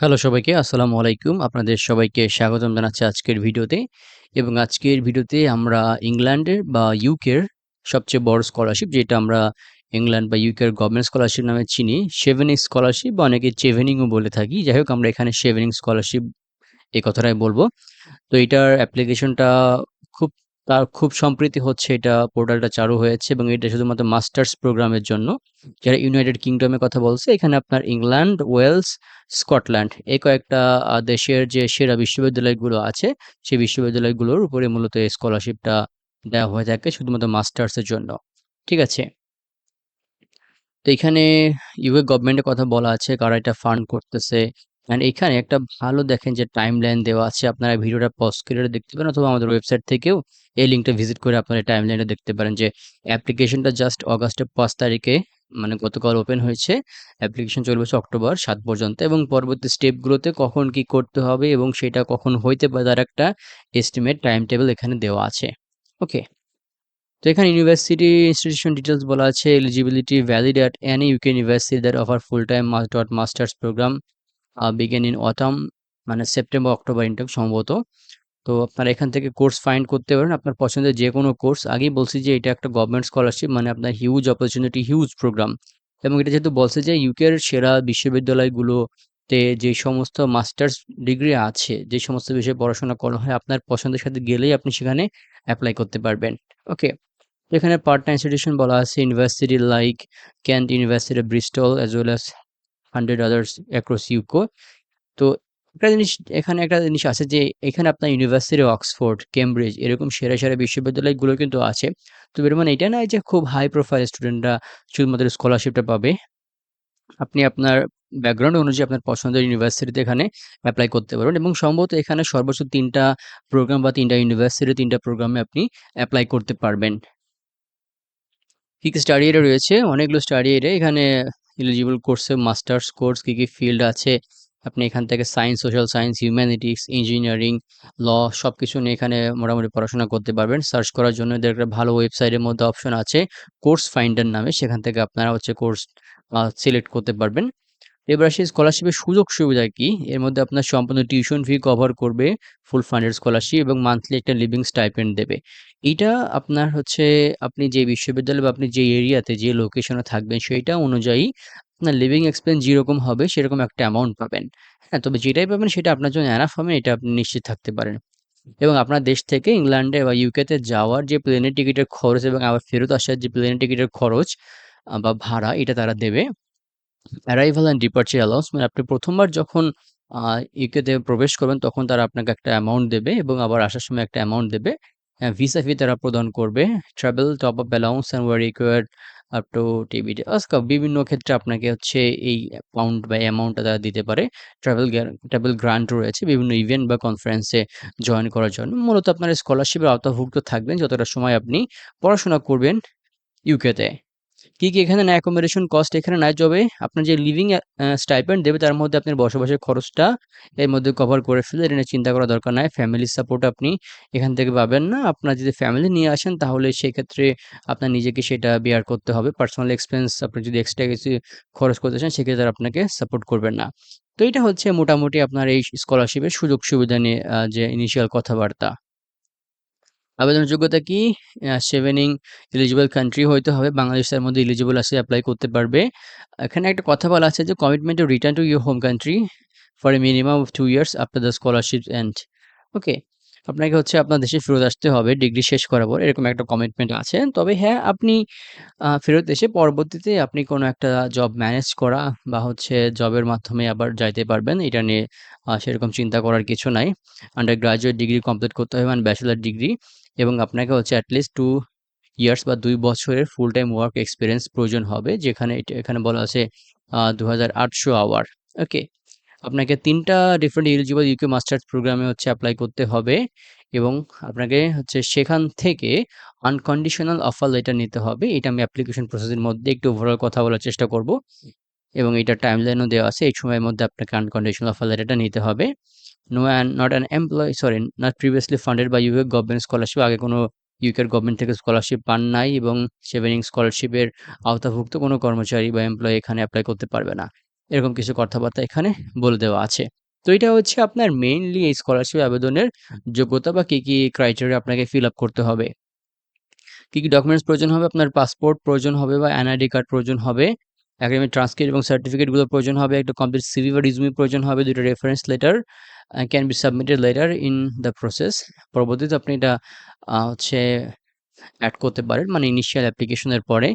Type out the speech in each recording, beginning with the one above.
Hello সবাইকে, আসসালামু আলাইকুম। আপনাদের সবাইকে স্বাগতম জানাচ্ছি আজকের ভিডিওতে। এবং আজকের ভিডিওতে আমরা ইংল্যান্ডের বা ইউকের সবচেয়ে বড় স্কলারশিপ যেটা আমরা ইংল্যান্ড বা ইউকের গভর্নমেন্ট স্কলারশিপ নামে চিনি, সেভেনিং স্কলারশিপ বা অনেকে চেভেনিংও বলে থাকি। যাই হোক, আমরা এখানে সেভেনিং স্কলারশিপ এই কথাটাই বলব। তো এটার অ্যাপ্লিকেশনটা তার খুব সম্প্রীতি হচ্ছে এটা পোর্টালটা চালু হয়েছে এবং এটা শুধুমাত্র মাস্টার্স প্রোগ্রামের জন্য। যারা ইউনাইটেড কিংডমের কথা বলছে, এখানে আপনার ইংল্যান্ড, ওয়েলস, স্কটল্যান্ড এই কয়েকটা দেশের যে সেরা বিশ্ববিদ্যালয়গুলো আছে, সেই বিশ্ববিদ্যালয়গুলোর উপরে মূলত এই স্কলারশিপটা দেওয়া হয়ে থাকে শুধুমাত্র মাস্টার্সের জন্য। ঠিক আছে? তো এখানে ইউএ গভর্নমেন্টের কথা বলা আছে, কারা এটা ফান্ড করতেছে অ্যান্ড এখানে একটা ভালো দেখেন যে টাইম লাইন দেওয়া আছে। আপনারা ভিডিওটা পজ করে দেখতে পারেন অথবা আমাদের ওয়েবসাইট থেকেও এই লিঙ্কটা ভিজিট করে আপনারা টাইম লাইনটা দেখতে পারেন যে অ্যাপ্লিকেশনটা জাস্ট অগাস্টের পাঁচ তারিখে মানে গতকাল ওপেন হয়েছে। অ্যাপ্লিকেশন চলবে অক্টোবর সাত পর্যন্ত এবং পরবর্তী স্টেপগুলোতে কখন কি করতে হবে এবং সেটা কখন হইতে পারে তার একটা এস্টিমেট টাইম টেবিল এখানে দেওয়া আছে। ওকে তো এখানে ইউনিভার্সিটি ইনস্টিটিউশন ডিটেলস বলা আছে eligibility valid at any UK university that offer full time dot masters programme begin in autumn মানে সেপ্টেম্বর অক্টোবর ইনটেক সম্ভবত। তো আপনারা এখান থেকে কোর্স ফাইন্ড করতে পারেন। আপনার পছন্দের যে কোনো কোর্স আগেই বলছি যে এটা একটা গভর্নমেন্ট স্কলারশিপ মানে আপনার হিউজ অপরচুনিটি হিউজ প্রোগ্রাম এবং এটা যেহেতু বলছে যে ইউকের সেরা বিশ্ববিদ্যালয়গুলোতে যে সমস্ত মাস্টার্স ডিগ্রি আছে, যে সমস্ত বিষয়ে পড়াশোনা করা হয়, আপনার পছন্দের সাথে গেলেই আপনি সেখানে অ্যাপ্লাই করতে পারবেন। ওকে এখানে পার্টনার ইনস্টিটিউশন বলা আছে university like Kent university Bristol as well as hundred others across UK তো একটা জিনিস, এখানে একটা জিনিস আছে যে, এখানে আপনার ইউনিভার্সিটি অক্সফোর্ড কেমব্রিজ এরকম সেরা সেরা বিশ্ববিদ্যালয়গুলো কিন্তু আছে। তো এর মানে এটা নয় যে খুব হাই প্রোফাইল স্টুডেন্টরা শুধুমাত্র স্কলারশিপটা পাবে। আপনি আপনার ব্যাকগ্রাউন্ড অনুযায়ী আপনার পছন্দের ইউনিভার্সিটিতে এখানে অ্যাপ্লাই করতে পারবেন এবং সম্ভবত এখানে সর্বোচ্চ তিনটা প্রোগ্রাম বা তিনটা ইউনিভার্সিটি তিনটা প্রোগ্রামে আপনি অ্যাপ্লাই করতে পারবেন। কী কী স্টাডি এরিয়া রয়েছে? অনেকগুলো স্টাডি এরিয়া এখানে এলিজিবল কোর্সে মাস্টার্স কোর্স কী কী ফিল্ড আছে? আপনি এখান থেকে science social science humanities engineering law সব কিছু নিয়ে এখানে মোটামুটি পড়াশোনা করতে পারবেন। সার্চ করার জন্য এদের একটা ভালো ওয়েবসাইটের মধ্যে অপশন আছে কোর্স ফাইন্ডার নামে। সেখান থেকে আপনারা হচ্ছে কোর্স সিলেক্ট করতে পারবেন। এবার আসি স্কলারশিপের সুযোগ সুবিধা কি? এর মধ্যে আপনার সম্পূর্ণ টিউশন ফি কভার করবে ফুল ফান্ডেড স্কলারশিপ এবং মান্থলি একটা লিভিং স্টাইপেন্ড দেবে। এটা আপনার হচ্ছে, আপনি যে বিশ্ববিদ্যালয় বা আপনি যে এরিয়াতে যে লোকেশনে থাকবেন, সেইটা অনুযায়ী আপনার লিভিং এক্সপেন্স যেরকম হবে, সেরকম একটা অ্যামাউন্ট পাবেন। হ্যাঁ তবে যেটাই পাবেন, সেটা আপনার জন্য অ্যানাফ হবে, এটা আপনি নিশ্চিত থাকতে পারেন। এবং আপনার দেশ থেকে ইংল্যান্ডে বা ইউকেতে যাওয়ার যে প্লেনের টিকিটের খরচ এবং আবার ফেরত আসার যে প্লেনের টিকিটের খরচ বা ভাড়া, এটা তারা দেবে। অ্যারাইভাল অ্যান্ড ডিপার্চার অ্যালাউন্স মানে আপনি প্রথমবার যখন ইউকেতে প্রবেশ করবেন, তখন তারা আপনাকে একটা অ্যামাউন্ট দেবে এবং আবার আসার সময় একটা অ্যামাউন্ট দেবে। ভিসা ফি তারা প্রদান করবে। Travel top up allowance and where required up to TV বিভিন্ন ক্ষেত্রে আপনাকে হচ্ছে এই অ্যামাউন্ট বা অ্যামাউন্টটা তারা দিতে পারে। ট্রাভেল ট্রাভেল গ্রান্ট রয়েছে বিভিন্ন ইভেন্ট বা কনফারেন্সে জয়েন করার জন্য। মূলত আপনার স্কলারশিপের আওতাভুক্ত থাকবেন যতটা সময় আপনি পড়াশোনা করবেন ইউকেতে কি, কী এখানে না অ্যাকোমোডেশন কস্ট এখানে নাই তবে আপনার যে লিভিং স্টাইপেন্ড দেবে তার মধ্যে আপনার বসবাসের খরচটা এর মধ্যে কভার করে ফেলে এটা নিয়ে চিন্তা করার দরকার নাই। ফ্যামিলির সাপোর্ট আপনি এখান থেকে পাবেন না। আপনার যদি ফ্যামিলি নিয়ে আসেন তাহলে সেক্ষেত্রে আপনার নিজেকে সেটা বেয়ার করতে হবে। পার্সোনাল এক্সপেন্স আপনি যদি এক্সট্রা কিছু খরচ করতে চান সেক্ষেত্রে তারা আপনাকে সাপোর্ট করবেন না। তো এটা হচ্ছে মোটামুটি আপনার এই স্কলারশিপের সুযোগ সুবিধা নিয়ে যে ইনিশিয়াল কথাবার্তা। আবেদনের যোগ্যতা কি সেভেনিং এলিজিবল কান্ট্রি হইতে হবে। বাংলাদেশের মধ্যে এলিজিবল আছে অ্যাপ্লাই করতে পারবে। এখানে একটা কথা বলা আছে যে commitment to return to your home country for a minimum of two years after the scholarship end okay আপনাকে হচ্ছে আপনার দেশে ফেরত আসতে হবে ডিগ্রি শেষ করার পর, এরকম একটা কমিটমেন্ট আছে। তবে হ্যাঁ আপনি ফেরত এসে পরবর্তীতে আপনি কোনো একটা জব ম্যানেজ করা বা হচ্ছে জবের মাধ্যমে আবার যাইতে পারবেন, এটা নিয়ে সেরকম চিন্তা করার কিছু নাই। আন্ডার গ্রাজুয়েট ডিগ্রি কমপ্লিট করতে হবে মানে ব্যাচেলার ডিগ্রি এবং আপনাকে হচ্ছে অ্যাটলিস্ট টু ইয়ার্স বা দুই বছরের ফুল টাইম ওয়ার্ক এক্সপিরিয়েন্স প্রয়োজন হবে, যেখানে এটা- এখানে বলা আছে দু হাজার আটশো আওয়ার ওকে আপনাকে তিনটা ডিফারেন্ট এলিজিবল ইউকে মাস্টার্স প্রোগ্রামে হচ্ছে অ্যাপ্লাই করতে হবে এবং আপনাকে হচ্ছে সেখান থেকে আনকন্ডিশনাল অফার লেটার নিতে হবে। এটা আমি অ্যাপ্লিকেশন প্রসেসের মধ্যে একটু ওভারঅল কথা বলার চেষ্টা করব। এবং এটা টাইম লাইনও দেওয়া আছে, এই সময়ের মধ্যে আপনাকে আনকন্ডিশনাল অফার লেটারটা নিতে হবে। No and not an employ sorry not previously funded by UK government scholarship আগে কোনো ইউকের গভর্নমেন্ট থেকে স্কলারশিপ পান নাই এবং সেভেনিং স্কলারশিপের আওতাভুক্ত কোনো কর্মচারী বা এমপ্লয়ি এখানে অ্যাপ্লাই করতে পারবে না। এরকম কিছু কথাবার্তা এখানে বলে দেওয়া আছে। তো এটা হচ্ছে আপনার মেইনলি এই স্কলারশিপ আবেদনের যোগ্যতা বা কী কী ক্রাইটেরিয়া আপনাকে ফিল আপ করতে হবে। কী কী ডকুমেন্টস প্রয়োজন হবে? আপনার পাসপোর্ট প্রয়োজন হবে বা এনআইডি কার্ড প্রয়োজন হবে। একাডেমিক ট্রান্সক্রিপ্ট এবং সার্টিফিকেটগুলো প্রয়োজন হবে, একটা কমপ্লিট সিভি বা রিজুমি প্রয়োজন হবে দুটো reference letter can be submitted letter in the process পরবর্তীতে আপনি এটা হচ্ছে অ্যাড করতে পারেন। মানে ইনিশিয়াল অ্যাপ্লিকেশনের পরে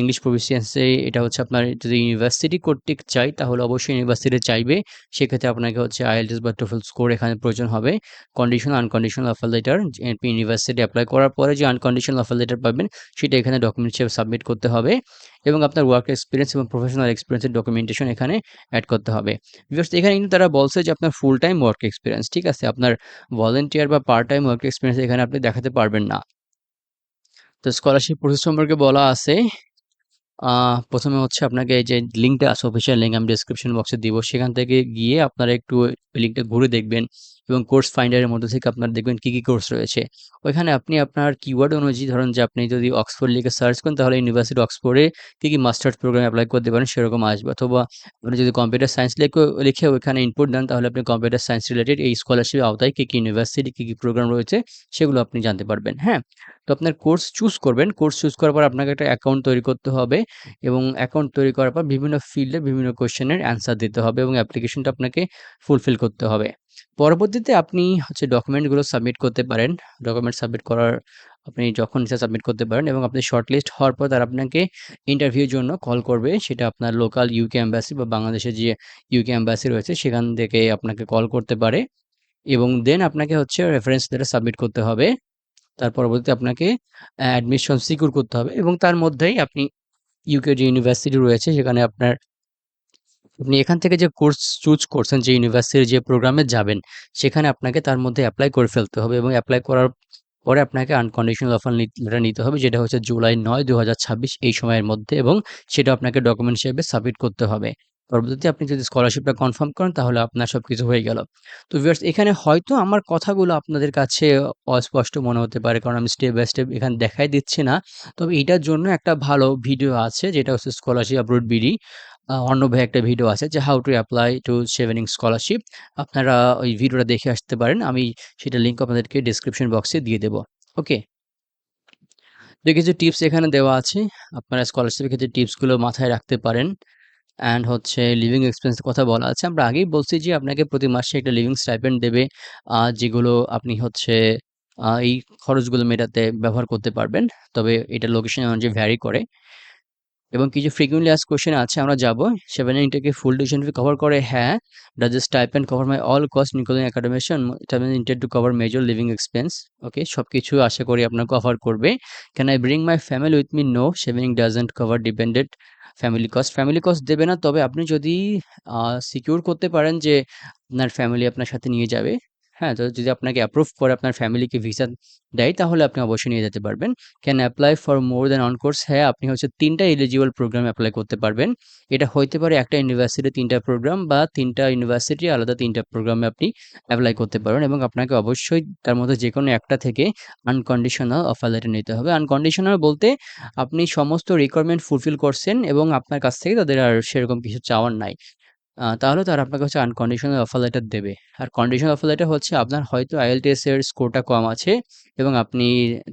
ইংলিশ প্রফিসিয়েন্সি এটা হচ্ছে আপনার যদি ইউনিভার্সিটি কর্তৃক চাই, তাহলে অবশ্যই ইউনিভার্সিটি চাইবে। সেক্ষেত্রে আপনাকে হচ্ছে আইএলটিএস বা টোফেল স্কোর এখানে প্রয়োজন হবে। Condition unconditional offer letter university apply করার পরে যে আনকন্ডিশনাল অফার লেটার পাবেন, সেটা এখানে ডকুমেন্ট হিসেবে সাবমিট করতে হবে এবং আপনার ওয়ার্ক এক্সপিরিয়েন্স এবং প্রফেশনাল এক্সপিরিয়েন্সের ডকুমেন্টেশন এখানে অ্যাড করতে হবে। বিকজ এখানে কিন্তু তারা বলছে যে আপনার ফুল টাইম ওয়ার্ক এক্সপিরিয়েন্স ঠিক আছে? আপনার ভলেন্টিয়ার বা পার্ট টাইম ওয়ার্ক এক্সপিরিয়েন্স এখানে আপনি দেখাতে পারবেন না। তো স্কলারশিপ প্রসেস সম্পর্কে বলা আছে। প্রথমে হচ্ছে আপনাকে এই যে লিঙ্কটা আছে অফিসিয়াল লিঙ্ক আমি ডিসক্রিপশন বক্সে দিব। সেখান থেকে গিয়ে আপনারা একটু লিঙ্কটা ঘুরে দেখবেন। এবং কোর্স ফাইন্ডারের মধ্যে থেকে আপনার দেখবেন কী কী কোর্স রয়েছে। ওইখানে আপনি আপনার কিওয়ার্ড অনুযায়ী ধরুন যে আপনি যদি অক্সফোর্ড লিখে সার্চ করেন, তাহলে ইউনিভার্সিটি অক্সফোর্ডে কী কী মাস্টার্স প্রোগ্রাম অ্যাপ্লাই করতে পারেন সেরকম আসবে। অথবা আপনি যদি কম্পিউটার সায়েন্স লিখে লিখে ওইখানে ইনপুট দেন, তাহলে আপনি কম্পিউটার সায়েন্স রিলেটেড এই স্কলারশিপ আওতায় কী কী ইউনিভার্সিটি কী কী প্রোগ্রাম রয়েছে, সেগুলো আপনি জানতে পারবেন হ্যাঁ? তো আপনার কোর্স চুজ করবেন। কোর্স চুজ করার পর আপনাকে একটা অ্যাকাউন্ট তৈরি করতে হবে এবং অ্যাকাউন্ট তৈরি করার পর বিভিন্ন ফিল্ডে বিভিন্ন কোয়েশ্চেনের অ্যান্সার দিতে হবে এবং অ্যাপ্লিকেশনটা আপনাকে ফুলফিল করতে হবে। পরবর্তীতে আপনি হচ্ছে ডকুমেন্টগুলো সাবমিট করতে পারেন। ডকুমেন্ট সাবমিট করার আপনি যখন ইচ্ছা সাবমিট করতে পারেন এবং আপনি শর্টলিস্ট হওয়ার পর তারা আপনাকে ইন্টারভিউর জন্য কল করবে। সেটা আপনার লোকাল ইউকে অ্যাম্বাসি বা বাংলাদেশের যে ইউকে অ্যাম্বাসি রয়েছে, সেখান থেকে আপনাকে কল করতে পারে এবং দেন আপনাকে হচ্ছে রেফারেন্স লেটার সাবমিট করতে হবে। তার পরবর্তীতে আপনাকে অ্যাডমিশন সিকিউর করতে হবে এবং তার মধ্যেই আপনি ইউকে যে ইউনিভার্সিটি রয়েছে, সেখানে আপনার আপনি এখান থেকে যে কোর্স চুজ করছেন, যে ইউনিভার্সিটির যে প্রোগ্রামে যাবেন, সেখানে আপনাকে তার মধ্যে অ্যাপ্লাই করে ফেলতে হবে এবং অ্যাপ্লাই করার পরে আপনাকে আনকন্ডিশনাল অফার লেটার নিতে হবে, যেটা হচ্ছে জুলাই নয় দু এই সময়ের মধ্যে এবং সেটা আপনাকে ডকুমেন্ট হিসেবে সাবমিট করতে হবে। পরবর্তীতে আপনি যদি স্কলারশিপটা কনফার্ম করেন, তাহলে আপনার সব কিছু হয়ে গেল। তো ভিউয়ার্স এখানে হয়তো আমার কথাগুলো আপনাদের কাছে অস্পষ্ট মনে হতে পারে, কারণ আমি স্টেপ বাই স্টেপ এখানে দেখাই দিচ্ছি না। তবে এটার জন্য একটা ভালো ভিডিও আছে, যেটা হচ্ছে স্কলারশিপ আপলোড বিডি অর্ণবের একটা ভিডিও আছে যে how to apply to Chevening scholarship আপনারা ওই ভিডিওটা দেখে আসতে পারেন, আমি সেটা লিঙ্ক আপনাদেরকে ডিসক্রিপশন বক্সে দিয়ে দেবো। ওকে তো কিছু টিপস এখানে দেওয়া আছে, আপনারা স্কলারশিপের ক্ষেত্রে টিপসগুলো মাথায় রাখতে পারেন। অ্যান্ড হচ্ছে লিভিং এক্সপেন্সের কথা বলা আছে। আমরা আগেই বলছি যে, আপনাকে প্রতি মাসে একটা লিভিং স্টাইপেন্ড দেবে যেগুলো আপনি হচ্ছে এই খরচগুলো মেটাতে ব্যবহার করতে পারবেন। তবে এটা লোকেশন অনুযায়ী ভ্যারি করে। এবং কিছু ফ্রিকুয়েন্টলি আস কোয়েশ্চেন আছে, আমরা যাব। সেভেন ইন্টারকে ফুল টিউশন ফি কভার করে হ্যাঁ does this type and cover my all cost including academician Chevening to cover major living expense okay সব কিছু আশা করি আপনার কভার করবে। Can I bring my family with me no Chevening doesn't cover dependent family cost family cost দেবে না, তবে আপনি যদি সিকিউর করতে পারেন যে আপনার ফ্যামিলি আপনার সাথে নিয়ে যাবে হ্যাঁ তো যদি আপনাকে অ্যাপ্রুভ করে আপনার ফ্যামিলিকে ভিসা দেয়, তাহলে আপনি অবশ্যই নিয়ে যেতে পারবেন। Can apply for more than one course হ্যাঁ আপনি হচ্ছে তিনটা এলিজিবল প্রোগ্রাম অ্যাপ্লাই করতে পারবেন। এটা হইতে পারে একটা ইউনিভার্সিটি তিনটা প্রোগ্রাম বা তিনটা ইউনিভার্সিটি আলাদা তিনটা প্রোগ্রামে আপনি অ্যাপ্লাই করতে পারেন এবং আপনাকে অবশ্যই তার মধ্যে যে কোনো একটা থেকে আনকন্ডিশনাল অফার লেটার নিতে হবে। আনকন্ডিশনাল বলতে আপনি সমস্ত রিকোয়ারমেন্ট ফুলফিল করছেন এবং আপনার কাছ থেকে তাদের আর সেরকম কিছু চাওয়ার নাই। তাহলে তারা আপনাকে হচ্ছে আনকন্ডিশনাল অফার লেটার দেবে। আর কন্ডিশনাল অফার লেটার হচ্ছে আপনার হয়তো আইএলটিএস এর স্কোরটা কম আছে এবং আপনি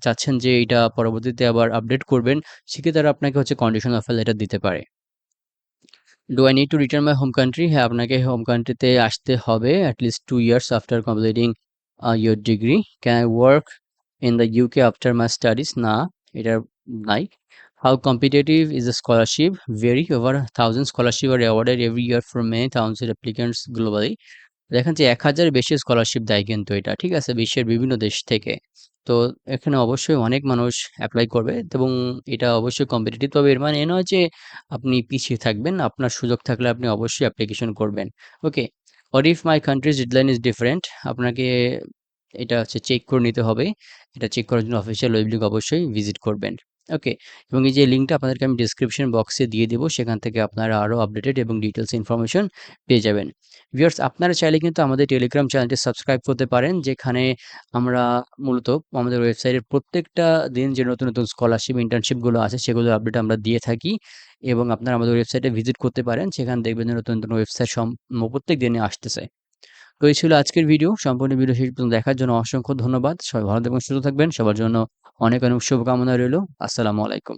চাচ্ছেন যে এটা পরবর্তীতে আবার আপডেট করবেন, সেক্ষেত্রে তারা আপনাকে হচ্ছে কন্ডিশনাল অফার লেটার দিতে পারে। Do I need to return my home country হ্যাঁ আপনাকে হোম কান্ট্রিতে আসতে হবে at least two years after completing your degree can I work in the UK after my studies না, এটা নাই। How competitive is the scholarship? Vary over thousand scholarship are awarded every year from many thousands applicants globally. দেখেন যে এক হাজার বেশি scholarship দেয় কিন্তু এটা, ঠিক আছে? বিশ্বের বিভিন্ন দেশ থেকে। তো এখানে অবশ্যই অনেক মানুষ অ্যাপ্লাই করবে এবং এটা অবশ্যই কম্পিটিটিভ তবে এর মানে এ নয় যে আপনি পিছিয়ে থাকবেন, আপনার সুযোগ থাকলে আপনি অবশ্যই অ্যাপ্লিকেশন করবেন। Okay or if my country's deadline is different আপনাকে এটা হচ্ছে চেক করে নিতে হবে। এটা চেক করার জন্য অফিসিয়াল ওয়েবলিক অবশ্যই ভিজিট করবেন। ওকে, এবং এই যে লিঙ্কটা আপনাদেরকে আমি ডিসক্রিপশন বক্সে দিয়ে দেবো, সেখান থেকে আপনারা আরও আপডেটেড এবং ডিটেলস ইনফরমেশন পেয়ে যাবেন। ভিউয়ার্স আপনারা চাইলে কিন্তু আমাদের টেলিগ্রাম চ্যানেলটি সাবস্ক্রাইব করতে পারেন, যেখানে আমরা মূলত আমাদের ওয়েবসাইটের প্রত্যেকটা দিন যে নতুন নতুন স্কলারশিপ ইন্টার্নশিপগুলো আছে, সেগুলোর আপডেট আমরা দিয়ে থাকি এবং আপনারা আমাদের ওয়েবসাইটে ভিজিট করতে পারেন, সেখানে দেখবেন নতুন নতুন ওয়েবসাইট সম প্রত্যেক দিনে আসতেছে। তো এই ছিল আজকের ভিডিও সম্পূর্ণ ভিডিও শেষ পর্যন্ত দেখার জন্য অসংখ্য ধন্যবাদ। সবাই ভালো থাকবেন, সুস্থ থাকবেন। সবার জন্য অনেক অনেক শুভকামনা রইল। আসসালামু আলাইকুম।